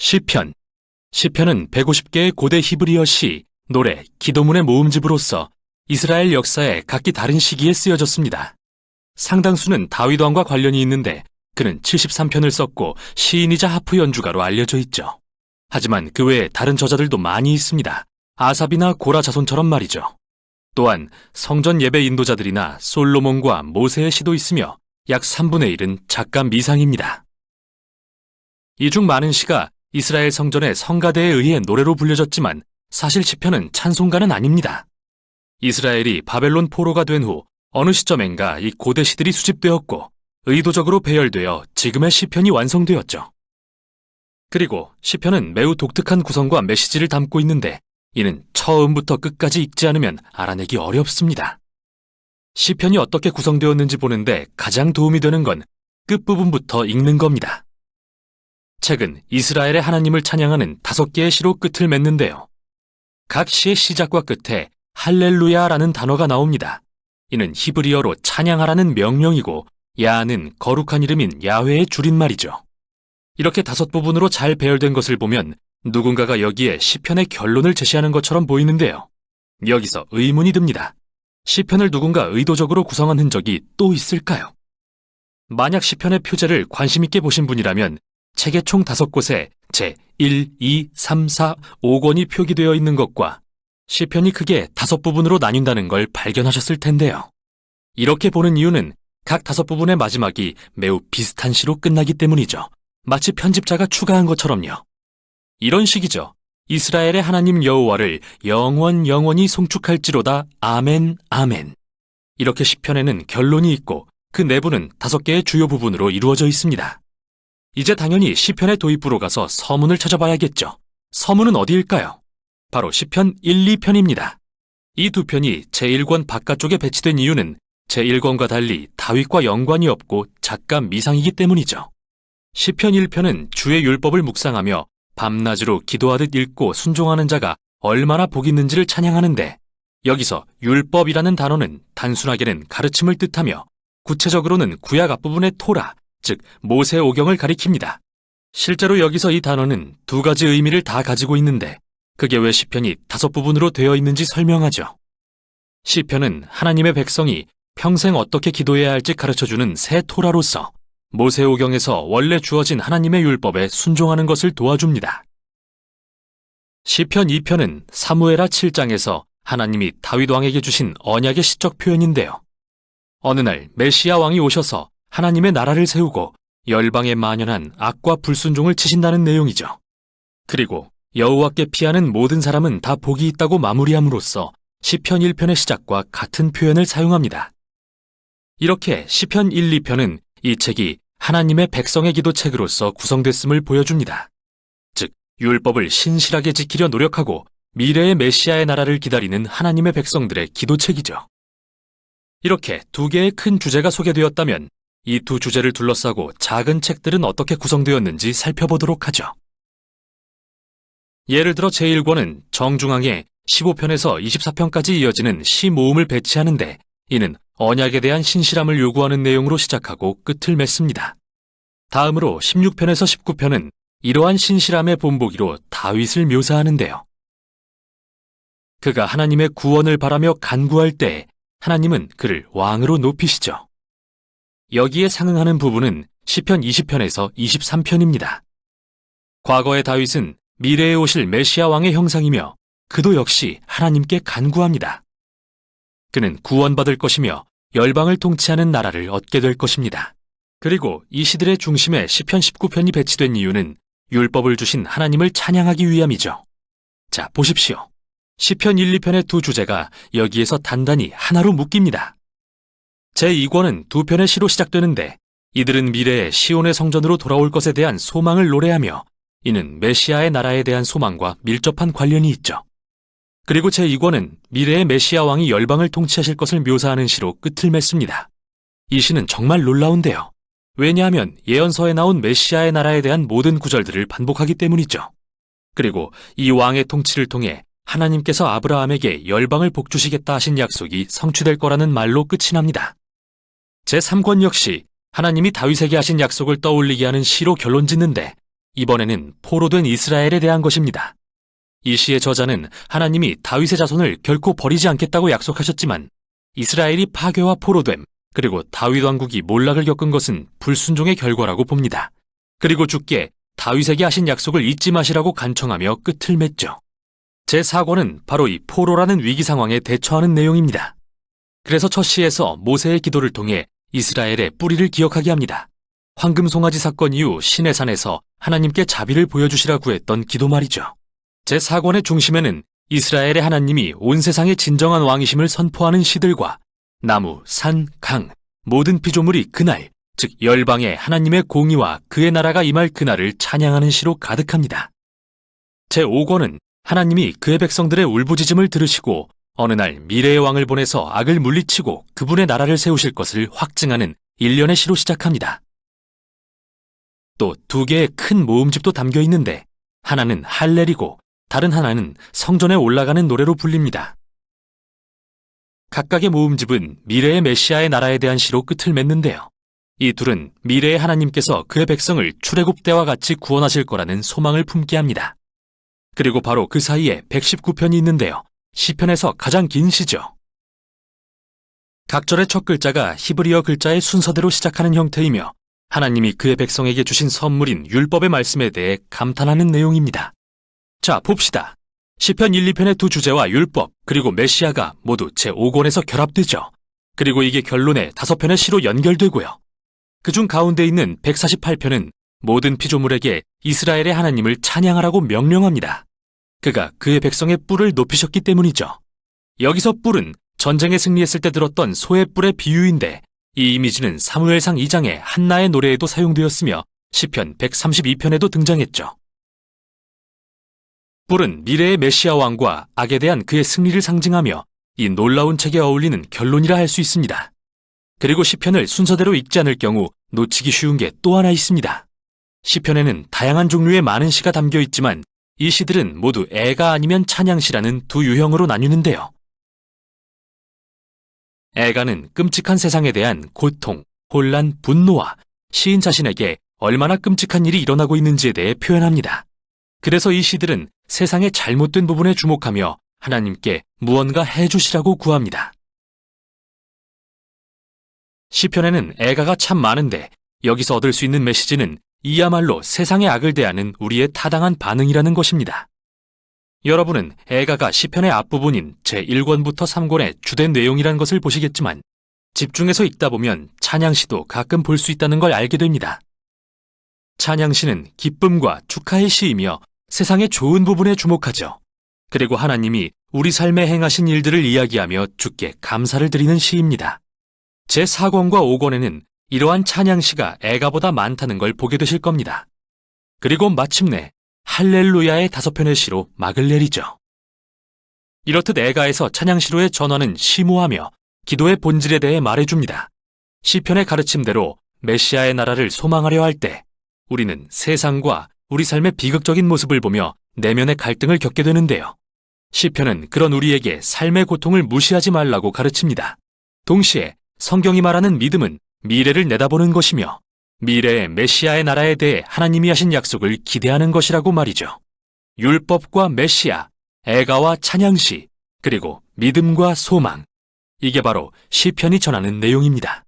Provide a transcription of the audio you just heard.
시편. 시편은 150개의 고대 히브리어 시, 노래, 기도문의 모음집으로서 이스라엘 역사에 각기 다른 시기에 쓰여졌습니다. 상당수는 다윗 왕과 관련이 있는데 그는 73편을 썼고 시인이자 하프 연주가로 알려져 있죠. 하지만 그 외에 다른 저자들도 많이 있습니다. 아삽이나 고라 자손처럼 말이죠. 또한 성전 예배 인도자들이나 솔로몬과 모세의 시도 있으며 약 3분의 1은 작가 미상입니다. 이 중 많은 시가 이스라엘 성전의 성가대에 의해 노래로 불려졌지만 사실 시편은 찬송가는 아닙니다. 이스라엘이 바벨론 포로가 된 후 어느 시점엔가 이 고대 시들이 수집되었고 의도적으로 배열되어 지금의 시편이 완성되었죠. 그리고 시편은 매우 독특한 구성과 메시지를 담고 있는데 이는 처음부터 끝까지 읽지 않으면 알아내기 어렵습니다. 시편이 어떻게 구성되었는지 보는데 가장 도움이 되는 건 끝부분부터 읽는 겁니다. 책은 이스라엘의 하나님을 찬양하는 다섯 개의 시로 끝을 맺는데요. 각 시의 시작과 끝에 할렐루야라는 단어가 나옵니다. 이는 히브리어로 찬양하라는 명령이고 야는 거룩한 이름인 야훼의 줄임말이죠. 이렇게 다섯 부분으로 잘 배열된 것을 보면 누군가가 여기에 시편의 결론을 제시하는 것처럼 보이는데요. 여기서 의문이 듭니다. 시편을 누군가 의도적으로 구성한 흔적이 또 있을까요? 만약 시편의 표제를 관심 있게 보신 분이라면 책의 총 다섯 곳에 제 1, 2, 3, 4, 5권이 표기되어 있는 것과 시편이 크게 다섯 부분으로 나뉜다는 걸 발견하셨을 텐데요. 이렇게 보는 이유는 각 다섯 부분의 마지막이 매우 비슷한 시로 끝나기 때문이죠. 마치 편집자가 추가한 것처럼요. 이런 식이죠. 이스라엘의 하나님 여호와를 영원 영원히 송축할지로다 아멘 아멘. 이렇게 시편에는 결론이 있고 그 내부는 다섯 개의 주요 부분으로 이루어져 있습니다. 이제 당연히 시편의 도입부로 가서 서문을 찾아봐야겠죠. 서문은 어디일까요? 바로 시편 1, 2편입니다. 이 두 편이 제1권 바깥쪽에 배치된 이유는 제1권과 달리 다윗과 연관이 없고 작가 미상이기 때문이죠. 시편 1편은 주의 율법을 묵상하며 밤낮으로 기도하듯 읽고 순종하는 자가 얼마나 복 있는지를 찬양하는데 여기서 율법이라는 단어는 단순하게는 가르침을 뜻하며 구체적으로는 구약 앞부분의 토라, 즉 모세 오경을 가리킵니다. 실제로 여기서 이 단어는 두 가지 의미를 다 가지고 있는데 그게 왜 시편이 다섯 부분으로 되어 있는지 설명하죠. 시편은 하나님의 백성이 평생 어떻게 기도해야 할지 가르쳐주는 새 토라로서 모세오경에서 원래 주어진 하나님의 율법에 순종하는 것을 도와줍니다. 시편 2편은 사무에라 7장에서 하나님이 다윗 왕에게 주신 언약의 시적 표현인데요. 어느 날 메시아 왕이 오셔서 하나님의 나라를 세우고 열방에 만연한 악과 불순종을 치신다는 내용이죠. 그리고 여호와께 피하는 모든 사람은 다 복이 있다고 마무리함으로써 시편 1편의 시작과 같은 표현을 사용합니다. 이렇게 시편 1, 2편은 이 책이 하나님의 백성의 기도 책으로서 구성됐음을 보여줍니다. 즉, 율법을 신실하게 지키려 노력하고 미래의 메시아의 나라를 기다리는 하나님의 백성들의 기도책이죠. 이렇게 두 개의 큰 주제가 소개되었다면 이 두 주제를 둘러싸고 작은 책들은 어떻게 구성되었는지 살펴보도록 하죠. 예를 들어 제1권은 정중앙에 15편에서 24편까지 이어지는 시 모음을 배치하는데 이는 언약에 대한 신실함을 요구하는 내용으로 시작하고 끝을 맺습니다. 다음으로 16편에서 19편은 이러한 신실함의 본보기로 다윗을 묘사하는데요. 그가 하나님의 구원을 바라며 간구할 때 하나님은 그를 왕으로 높이시죠. 여기에 상응하는 부분은 시편 20편에서 23편입니다. 과거의 다윗은 미래에 오실 메시아 왕의 형상이며 그도 역시 하나님께 간구합니다. 그는 구원받을 것이며 열방을 통치하는 나라를 얻게 될 것입니다. 그리고 이 시들의 중심에 시편 19편이 배치된 이유는 율법을 주신 하나님을 찬양하기 위함이죠. 자, 보십시오. 시편 1, 2편의 두 주제가 여기에서 단단히 하나로 묶입니다. 제2권은 두 편의 시로 시작되는데 이들은 미래에 시온의 성전으로 돌아올 것에 대한 소망을 노래하며 이는 메시아의 나라에 대한 소망과 밀접한 관련이 있죠. 그리고 제2권은 미래의 메시아 왕이 열방을 통치하실 것을 묘사하는 시로 끝을 맺습니다. 이 시는 정말 놀라운데요. 왜냐하면 예언서에 나온 메시아의 나라에 대한 모든 구절들을 반복하기 때문이죠. 그리고 이 왕의 통치를 통해 하나님께서 아브라함에게 열방을 복주시겠다 하신 약속이 성취될 거라는 말로 끝이 납니다. 제3권 역시 하나님이 다윗에게 하신 약속을 떠올리게 하는 시로 결론 짓는데 이번에는 포로 된 이스라엘에 대한 것입니다. 이 시의 저자는 하나님이 다윗의 자손을 결코 버리지 않겠다고 약속하셨지만 이스라엘이 파괴와 포로됨, 그리고 다윗 왕국이 몰락을 겪은 것은 불순종의 결과라고 봅니다. 그리고 주께 다윗에게 하신 약속을 잊지 마시라고 간청하며 끝을 맺죠. 제 사권은 바로 이 포로라는 위기 상황에 대처하는 내용입니다. 그래서 첫 시에서 모세의 기도를 통해 이스라엘의 뿌리를 기억하게 합니다. 황금 송아지 사건 이후 신의 산에서 하나님께 자비를 보여주시라 구했던 기도 말이죠. 제 사권의 중심에는 이스라엘의 하나님이 온 세상의 진정한 왕이심을 선포하는 시들과 나무, 산, 강, 모든 피조물이 그날, 즉 열방에 하나님의 공의와 그의 나라가 임할 그날을 찬양하는 시로 가득합니다. 제 5권은 하나님이 그의 백성들의 울부짖음을 들으시고 어느 날 미래의 왕을 보내서 악을 물리치고 그분의 나라를 세우실 것을 확증하는 일련의 시로 시작합니다. 또 두 개의 큰 모음집도 담겨 있는데 하나는 할렐이고 다른 하나는 성전에 올라가는 노래로 불립니다. 각각의 모음집은 미래의 메시아의 나라에 대한 시로 끝을 맺는데요. 이 둘은 미래의 하나님께서 그의 백성을 출애굽 때와 같이 구원하실 거라는 소망을 품게 합니다. 그리고 바로 그 사이에 119편이 있는데요. 시편에서 가장 긴 시죠. 각 절의 첫 글자가 히브리어 글자의 순서대로 시작하는 형태이며 하나님이 그의 백성에게 주신 선물인 율법의 말씀에 대해 감탄하는 내용입니다. 자, 봅시다. 시편 1, 2편의 두 주제와 율법, 그리고 메시아가 모두 제5권에서 결합되죠. 그리고 이게 결론의 다섯 편의 시로 연결되고요. 그중 가운데 있는 148편은 모든 피조물에게 이스라엘의 하나님을 찬양하라고 명령합니다. 그가 그의 백성의 뿔을 높이셨기 때문이죠. 여기서 뿔은 전쟁에 승리했을 때 들었던 소의 뿔의 비유인데 이 이미지는 사무엘상 2장의 한나의 노래에도 사용되었으며 시편 132편에도 등장했죠. 뿔은 미래의 메시아 왕과 악에 대한 그의 승리를 상징하며 이 놀라운 책에 어울리는 결론이라 할 수 있습니다. 그리고 시편을 순서대로 읽지 않을 경우 놓치기 쉬운 게 또 하나 있습니다. 시편에는 다양한 종류의 많은 시가 담겨 있지만 이 시들은 모두 애가 아니면 찬양시라는 두 유형으로 나뉘는데요. 애가는 끔찍한 세상에 대한 고통, 혼란, 분노와 시인 자신에게 얼마나 끔찍한 일이 일어나고 있는지에 대해 표현합니다. 그래서 이 시들은 세상의 잘못된 부분에 주목하며 하나님께 무언가 해주시라고 구합니다. 시편에는 애가가 참 많은데 여기서 얻을 수 있는 메시지는 이야말로 세상의 악을 대하는 우리의 타당한 반응이라는 것입니다. 여러분은 애가가 시편의 앞부분인 제1권부터 3권의 주된 내용이라는 것을 보시겠지만 집중해서 읽다 보면 찬양시도 가끔 볼 수 있다는 걸 알게 됩니다. 찬양시는 기쁨과 축하의 시이며 세상의 좋은 부분에 주목하죠. 그리고 하나님이 우리 삶에 행하신 일들을 이야기하며 주께 감사를 드리는 시입니다. 제4권과 5권에는 이러한 찬양시가 애가보다 많다는 걸 보게 되실 겁니다. 그리고 마침내 할렐루야의 다섯 편의 시로 막을 내리죠. 이렇듯 애가에서 찬양시로의 전환은 심오하며 기도의 본질에 대해 말해줍니다. 시편의 가르침대로 메시아의 나라를 소망하려 할 때 우리는 세상과 우리 삶의 비극적인 모습을 보며 내면의 갈등을 겪게 되는데요. 시편은 그런 우리에게 삶의 고통을 무시하지 말라고 가르칩니다. 동시에 성경이 말하는 믿음은 미래를 내다보는 것이며 미래의 메시아의 나라에 대해 하나님이 하신 약속을 기대하는 것이라고 말이죠. 율법과 메시아, 애가와 찬양시, 그리고 믿음과 소망. 이게 바로 시편이 전하는 내용입니다.